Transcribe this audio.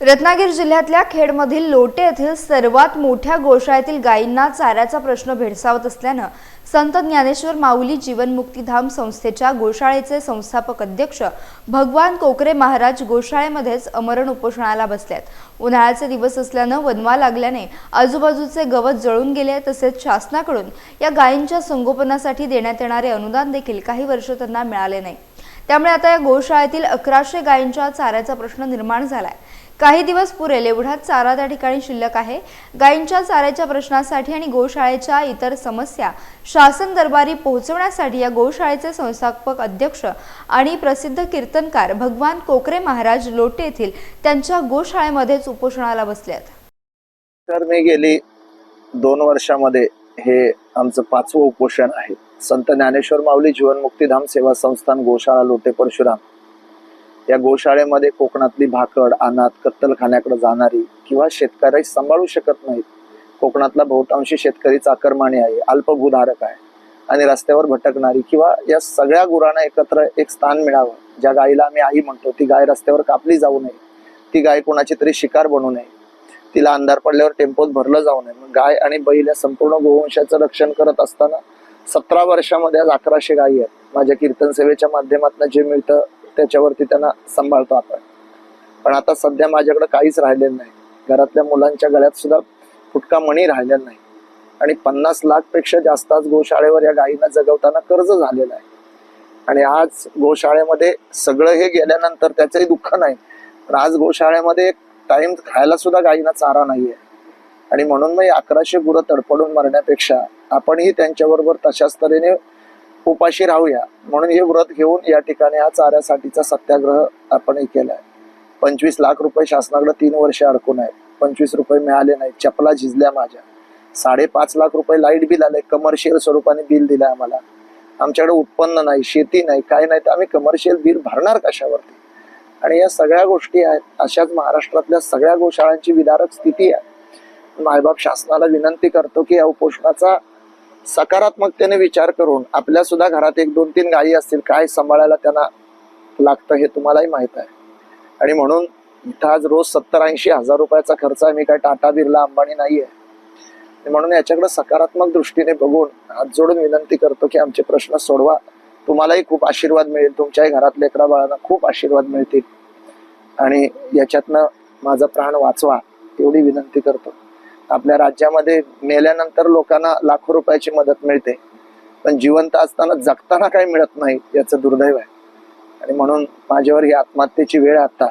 रत्नागिरी जिल्ह्यातल्या खेडमधील लोटे येथील सर्वात मोठ्या गोशाळेतील गायींना चाऱ्याचा प्रश्न भेडसावत असल्यानं संत ज्ञानेश्वर माऊली जीवनमुक्तीधाम संस्थेच्या गोशाळेचे संस्थापक अध्यक्ष भगवान कोकरे महाराज गोशाळेमध्येच अमरण उपोषणाला बसल्यात उन्हाळ्याचे दिवस असल्यानं वनवा लागल्याने आजूबाजूचे गवत जळून गेले तसेच शासनाकडून या गायींच्या संगोपनासाठी देण्यात येणारे अनुदान देखील काही वर्ष त्यांना मिळाले नाही. त्यामुळे आता या गोशाळेतील अकराशे गायींच्या चाऱ्याचा प्रश्न निर्माण झालाय. काही दिवस पुरेल एवढा चारा त्या ठिकाणी शिल्लक आहे. गायींच्या चाऱ्याच्या प्रश्नासाठी आणि गोशाळेच्या इतर समस्या शासन दरबारी पोहोचवण्यासाठी या गोशाळेचे संस्थापक अध्यक्ष आणि प्रसिद्ध कीर्तनकार भगवान कोकरे महाराज लोटे येथील त्यांच्या गोशाळेमध्येच उपोषणाला बसल्यात तर मी गेली दोन वर्षामध्ये हे आमचं पाचवं उपोषण आहे. संत ज्ञानेश्वर माऊली जीवनमुक्तीधाम सेवा संस्थान गोशाळा लोटे परशुराम. या गोशाळेमध्ये कोकणातली भाकड अनाथ कत्तलखान्याकडे जाणारी किंवा शेतकरी सांभाळू शकत नाहीत. कोकणातला बहुतांशी शेतकरी चाकरमानी आहे अल्पभूधारक आहे आणि रस्त्यावर भटकणारी किंवा या सगळ्या गुरांना एकत्र एक स्थान मिळावं. ज्या गायीला आम्ही आई म्हणतो ती गाय रस्त्यावर कापली जाऊ नये. ती गाय कोणाची तरी शिकार बनू नये. तिला अंधार पडल्यावर टेम्पोत भरलं जाऊ नये. गाय आणि बैल या संपूर्ण गोवंशाचं रक्षण करत असताना सतरा वर्षामध्ये आज अकराशे गायी आहेत. माझ्या कीर्तन सेवेच्या माध्यमातून जे मिळतं त्याच्यावरती त्यांना सांभाळतो आपण. पण आता सध्या माझ्याकडे काहीच राहिलेलं नाही. घरातल्या मुलांच्या गळ्यात सुद्धा फुटका मणी राहिलेला नाही. आणि पन्नास लाखपेक्षा जास्त आज गोशाळेवर या गायींना जगवताना कर्ज झालेलं आहे. आणि आज गोशाळेमध्ये सगळं हे गेल्यानंतर त्याचंही दुःख नाही. पण आज गोशाळेमध्ये टाइम खायला सुद्धा गायींना चारा नाहीये. आणि म्हणून मग अकराशे गुरं तडपडून मरण्यापेक्षा आपणही त्यांच्याबरोबर तशाच तऱ्हेने उपाशी राहूया. म्हणून हे व्रत घेऊन या ठिकाणी हा चाऱ्यासाठीचा सत्याग्रह आपण हे केलाय. पंचवीस लाख रुपये शासनाकडे तीन वर्ष अडकून आहेत. पंचवीस रुपये मिळाले नाहीत. चपला झिजल्या माझ्या. साडेपाच लाख रुपये लाइट बिल आलंय. कमर्शियल स्वरूपाने बिल दिलं आम्हाला. आमच्याकडे उत्पन्न नाही शेती नाही काय नाही. तर आम्ही कमर्शियल बिल भरणार कशावरती? आणि या सगळ्या गोष्टी आहेत. अशाच महाराष्ट्रातल्या सगळ्या गोशाळांची विदारक स्थिती आहे. मायबाप शासनाला विनंती करतो की या उपोषणाचा सकारात्मकतेने विचार करून आपल्या सुद्धा घरात एक दोन तीन गायी असतील काय सांभाळायला त्यांना लागतं हे तुम्हालाही माहीत आहे. आणि म्हणून इथं आज रोज सत्तर ऐंशी हजार रुपयाचा खर्च आहे मी काय टाटा बिर्ला अंबानी नाही आहे म्हणून याच्याकडे सकारात्मक दृष्टीने बघून हात जोडून विनंती करतो की आमचे प्रश्न सोडवा. तुम्हालाही खूप आशीर्वाद मिळेल तुमच्याही घरात लेकरा बाळांना खूप आशीर्वाद मिळतील. आणि याच्यातनं माझा प्राण वाचवा एवढी विनंती करतो. आपल्या राज्यामध्ये मेल्यानंतर लोकांना लाखो रुपयाची मदत मिळते. पण जिवंत असताना जगताना काही मिळत नाही याचं दुर्दैव आहे. आणि म्हणून माझ्यावर ही आत्महत्येची वेळ आता.